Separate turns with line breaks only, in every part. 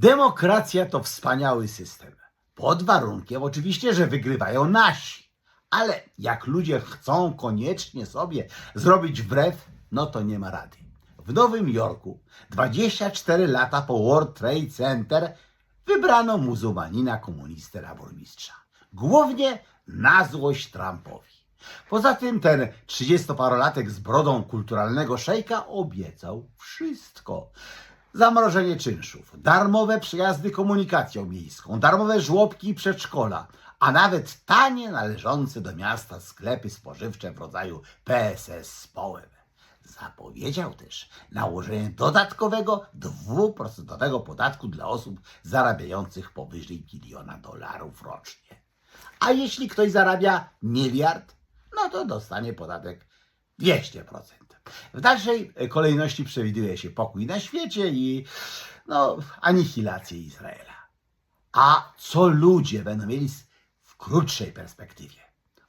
Demokracja to wspaniały system. Pod warunkiem oczywiście, że wygrywają nasi. Ale jak ludzie chcą koniecznie sobie zrobić wbrew, no to nie ma rady. W Nowym Jorku, 24 lata po World Trade Center, wybrano muzułmanina komunistę na burmistrza. Głównie na złość Trumpowi. Poza tym ten 30-parolatek z brodą kulturalnego szejka obiecał wszystko. Zamrożenie czynszów, darmowe przejazdy komunikacją miejską, darmowe żłobki i przedszkola, a nawet tanie należące do miasta sklepy spożywcze w rodzaju PSS z. Zapowiedział też nałożenie dodatkowego dwuprocentowego podatku dla osób zarabiających powyżej miliona dolarów rocznie. A jeśli ktoś zarabia miliard, no to dostanie podatek 200%. W dalszej kolejności przewiduje się pokój na świecie i no, anihilację Izraela. A co ludzie będą mieli w krótszej perspektywie?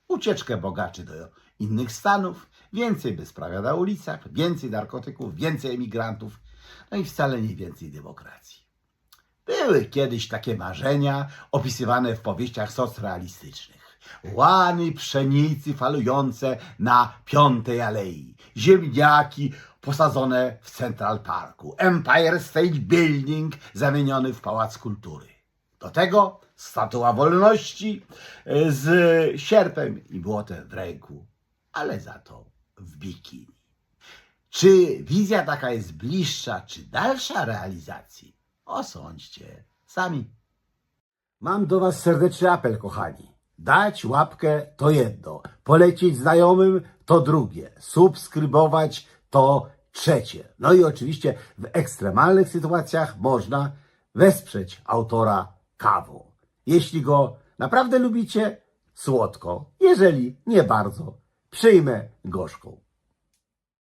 Ucieczkę bogaczy do innych stanów, więcej bezprawia na ulicach, więcej narkotyków, więcej emigrantów, no i wcale nie więcej demokracji. Były kiedyś takie marzenia opisywane w powieściach socrealistycznych. Łany pszenicy falujące na Piątej Alei, ziemniaki posadzone w Central Parku, Empire State Building zamieniony w Pałac Kultury. Do tego statua wolności e, z sierpem i błotem w ręku, ale za to w bikini. Czy wizja taka jest bliższa, czy dalsza realizacji? Osądźcie sami. Mam do Was serdeczny apel, kochani. Dać łapkę to jedno, polecić znajomym to drugie, subskrybować to trzecie. No i oczywiście w ekstremalnych sytuacjach można wesprzeć autora kawą. Jeśli go naprawdę lubicie, słodko. Jeżeli nie bardzo, przyjmę gorzką.